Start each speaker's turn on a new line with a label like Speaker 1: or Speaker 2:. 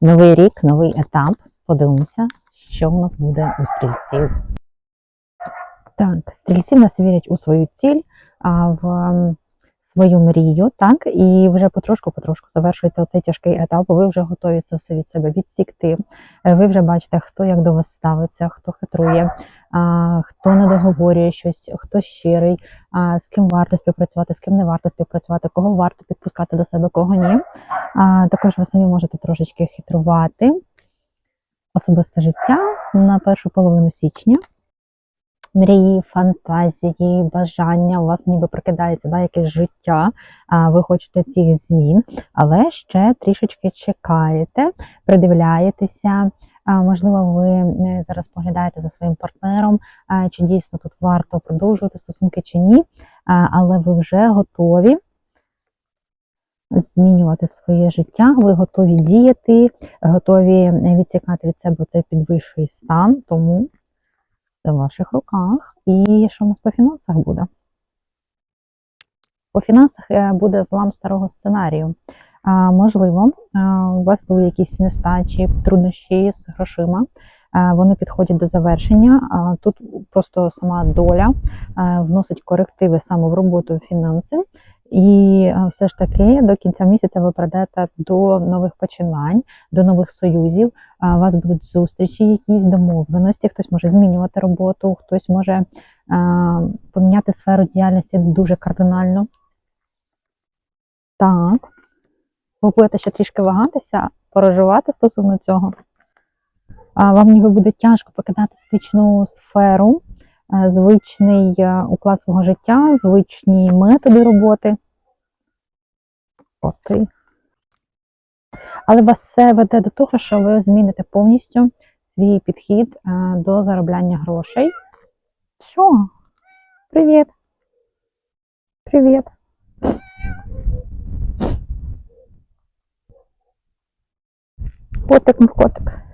Speaker 1: Новий рік, новий етап. Подивимося, що в нас буде у стрільців. Так, стрільці нас вірять у свою ціль, а в ем, свою мрію, так, і вже потрошку-потрошку завершується цей тяжкий етап. Ви вже готові це все від себе відсікти. Е, Ви вже бачите, хто як до вас ставиться, хто хитрує, хто не договорює щось, хто щирий, з ким варто співпрацювати, з ким не варто співпрацювати, кого варто підпускати до себе, кого ні. Також ви самі можете трошечки хитрувати особисте життя на першу половину січня. Мрії, фантазії, бажання, у вас ніби прокидається да, якесь життя, а ви хочете цих змін, але ще трішечки чекаєте, придивляєтеся. Можливо, ви е, зараз поглядаєте за своїм партнером, чи дійсно тут варто продовжувати стосунки чи ні, але ви вже готові змінювати своє життя, ви готові діяти, готові відсікати від себе цей підвищий стан, тому це в ваших руках. І що у нас по фінансах буде? По фінансах е, буде злам старого сценарію. Можливо, у вас були якісь нестачі, труднощі з грошима. Вони підходять до завершення. Тут просто сама доля вносить корективи саме в роботу фінанси. І все ж таки до кінця місяця ви прийдете до нових починань, до нових союзів. У вас будуть зустрічі, якісь домовленості. Хтось може змінювати роботу, хтось може поміняти сферу діяльності дуже кардинально. Так. Ви будете ще трішки вагатися, переживати стосовно цього. Вам ніби буде тяжко покидати звичну сферу, звичний е, уклад свого життя, звичні методи роботи. Окей. Але вас все веде до того, що ви зміните повністю свій підхід е, до заробляння грошей. Що? Привіт. Привіт. Котик мов котик.